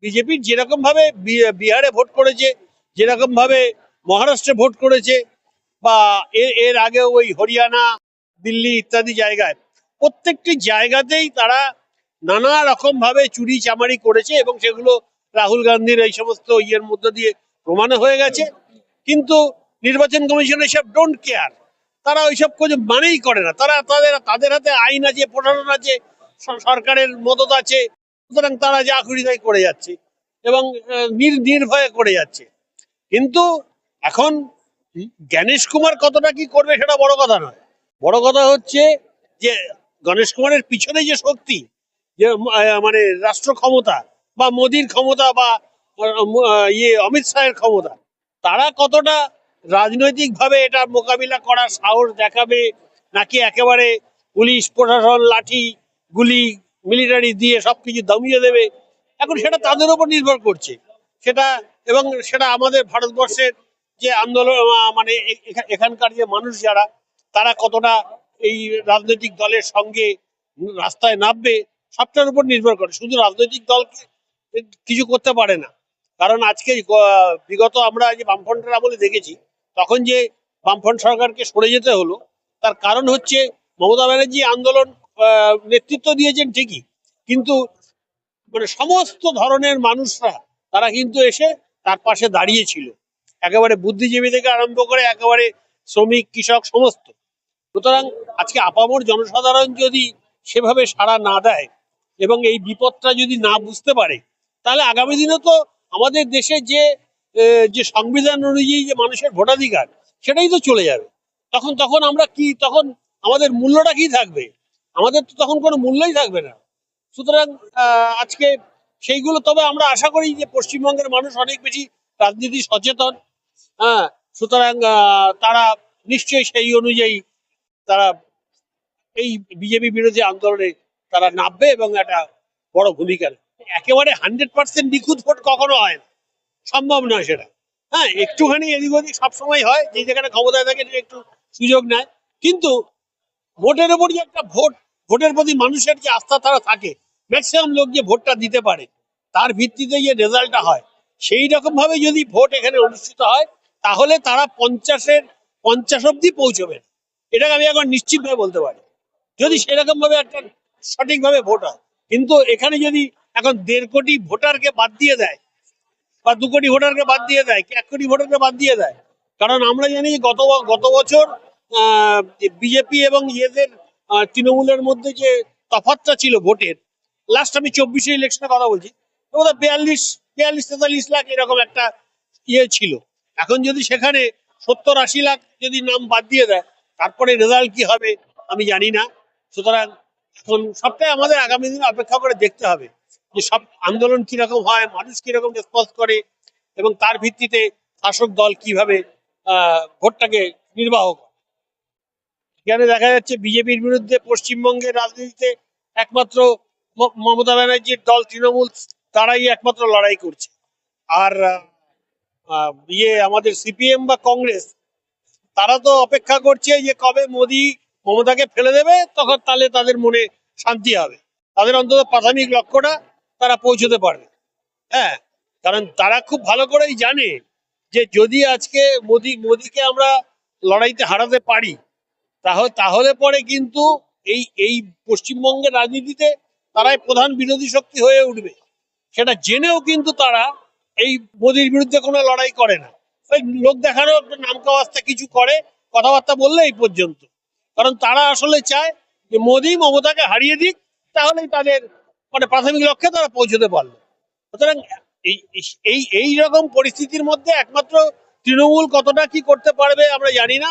বিজেপির যেরকম ভাবে বি- বিহারে ভোট করেছে, যেরকম ভাবে মহারাষ্ট্রে ভোট করেছে, বা এর এর আগে ওই হরিয়ানা, দিল্লি ইত্যাদি জায়গায়, প্রত্যেকটি জায়গাতেই তারা নানা রকম ভাবে চুরি চামারি করেছে এবং সেগুলো রাহুল গান্ধীর এই সমস্ত ইয়ের মধ্য দিয়ে প্রমাণ হয়ে গেছে। কিন্তু নির্বাচন কমিশন এসব ডোন্ট কেয়ার তারা ওইসব কিছু মানেই করে না। তারা তাদের তাদের হাতে আইন আছে প্রশাসন আছে সরকারের মদত আছে। সুতরাং তারা যা খুশি তাই করে যাচ্ছে এবং নির্ভয়ে করে যাচ্ছে। কিন্তু এখন জ্ঞানেশ কুমার কতটা কি করবে সেটা বড় কথা নয়। বড় কথা হচ্ছে যে, গণেশ কুমারের পিছনে যে শক্তি, যে মানে রাষ্ট্র ক্ষমতা বা মোদির ক্ষমতা বা ইয়ে অমিত শাহের ক্ষমতা, তারা কতটা রাজনৈতিকভাবে এটা মোকাবিলা করার সাহস দেখাবে, নাকি একেবারে পুলিশ, প্রশাসন লাঠি গুলি মিলিটারি দিয়ে সবকিছু দমিয়ে দেবে। এখন সেটা তাদের উপর নির্ভর করছে। সেটা এবং সেটা আমাদের ভারতবর্ষের যে আন্দোলন মানে এখানকার যে মানুষ যারা, তারা কতটা এই রাজনৈতিক দলের সঙ্গে রাস্তায় নামবে, সবটার উপর নির্ভর করে। শুধু রাজনৈতিক দলকে কিছু করতে পারে না। কারণ আজকে বিগত আমরা যে বামফ্রন্টের আমলে দেখেছি, তখন যে বামফ্রন্ট সরকারকে সরে যেতে হলো, তার কারণ হচ্ছে মমতা ব্যানার্জি আন্দোলন নেতৃত্ব দিয়েছেন ঠিকই। কিন্তু মানে সমস্ত ধরনের মানুষরা, তারা কিন্তু এসে তার পাশে দাঁড়িয়েছিল। একেবারে বুদ্ধিজীবী থেকে আরম্ভ করে একেবারে শ্রমিক, কৃষক, সমস্ত। সুতরাং আজকে আপামর জনসাধারণ যদি সেভাবে সাড়া না দেয় এবং এই বিপদটা যদি না বুঝতে পারে, তাহলে আগামী দিনে তো আমাদের দেশে যে যে সংবিধান অনুযায়ী যে মানুষের ভোটাধিকার, সেটাই তো চলে যাবে। তখন তখন আমরা কি, তখন আমাদের মূল্যটা কি থাকবে? আমাদের তো তখন কোনো মূল্যই থাকবে না। সুতরাং আজকে সেইগুলো, তবে আমরা আশা করি যে পশ্চিমবঙ্গের মানুষ অনেক বেশি রাজনীতি সচেতন হ্যাঁ সুতরাং তারা নিশ্চয়ই সেই অনুযায়ী তারা এই বিজেপি বিরোধী আন্দোলনে তারা নামবে এবং একটা বড় ভূমিকা একেবারে হান্ড্রেড পার্সেন্ট নিখুঁত ভোট কখনো হয় না। সম্ভব নয় সেটা। হ্যাঁ একটুখানি এদিক ওদিক সবসময় হয়, যে যেখানে ক্ষমতায় থাকে একটু সুযোগ নেয়। কিন্তু ভোটের উপর যে একটা ভোট, ভোটের প্রতি মানুষের যে আস্থা তারা থাকে ম্যাক্সিমাম লোক যে ভোটটা দিতে পারে। তার ভিত্তিতে যে রেজাল্টটা হয়, সেই রকম ভাবে যদি ভোট এখানে অনুষ্ঠিত হয়, তাহলে তারা পঞ্চাশের, পঞ্চাশ অব্দি পৌঁছবে। এটাকে আমি এখন নিশ্চিতভাবে বলতে পারি। যদি সেরকম ভাবে একটা সঠিকভাবে ভোট হয়, কিন্তু এখানে যদি এখন দেড় কোটি ভোটারকে বাদ দিয়ে দেয়, বা দু কোটি ভোটারকে বাদ দিয়ে দেয় এক কোটি ভোটারকে বাদ দিয়ে দেয়, কারণ আমরা জানি গত গত বছর বিজেপি এবং ইয়েদের তৃণমূলের মধ্যে যে তফাৎটা ছিল ভোটের লাস্ট আমি চব্বিশে ইলেকশনের কথা বলছি ওটা বিয়াল্লিশ বিয়াল্লিশ, তেতাল্লিশ লাখ এরকম একটা ইয়ে ছিল। এখন যদি সেখানে সত্তর, আশি লাখ যদি নাম বাদ দিয়ে দেয়, তারপরে রেজাল্ট কি হবে আমি জানি না। সুতরাং এখন সবটাই আমাদের আগামী দিনে অপেক্ষা করে দেখতে হবে যে সব আন্দোলন কীরকম হয়, মানুষ কীরকম রেসপন্স করে এবং তার ভিত্তিতে শাসক দল কীভাবে ভোটটাকে নির্বাহ করে। এখানে দেখা যাচ্ছে বিজেপির বিরুদ্ধে পশ্চিমবঙ্গের রাজনীতিতে একমাত্র মমতা ব্যানার্জির দল তৃণমূল, তারাই একমাত্র লড়াই করছে। আর ইয়ে আমাদের সিপিএম বা কংগ্রেস, তারা তো অপেক্ষা করছে যে কবে মোদি মমতাকে ফেলে দেবে, তখন তাহলে তাদের মনে শান্তি হবে। তাদের অন্তত প্রাথমিক লক্ষ্যটা তারা পৌঁছতে পারবে। হ্যাঁ কারণ তারা খুব ভালো করেই জানে যে যদি আজকে মোদি, মোদিকে আমরা লড়াইতে হারাতে পারি তাহলে তাহলে পরে কিন্তু এই এই পশ্চিমবঙ্গের রাজনীতিতে তারাই প্রধান বিরোধী শক্তি হয়ে উঠবে। সেটা জেনেও কিন্তু তারা এই মোদির বিরুদ্ধে কোনো লড়াই করে না। ওই লোক দেখানো একটা নাম কাওয়াস্তা কিছু করে, কথাবার্তা বললে এই পর্যন্ত। কারণ তারা আসলে চায় যে মোদি মমতাকে হারিয়ে দিক, তাহলেই তাদের মানে প্রাথমিক লক্ষ্যে তারা পৌঁছতে পারল। সুতরাং এই এই রকম পরিস্থিতির মধ্যে একমাত্র তৃণমূল কতটা কি করতে পারবে আমরা জানি না।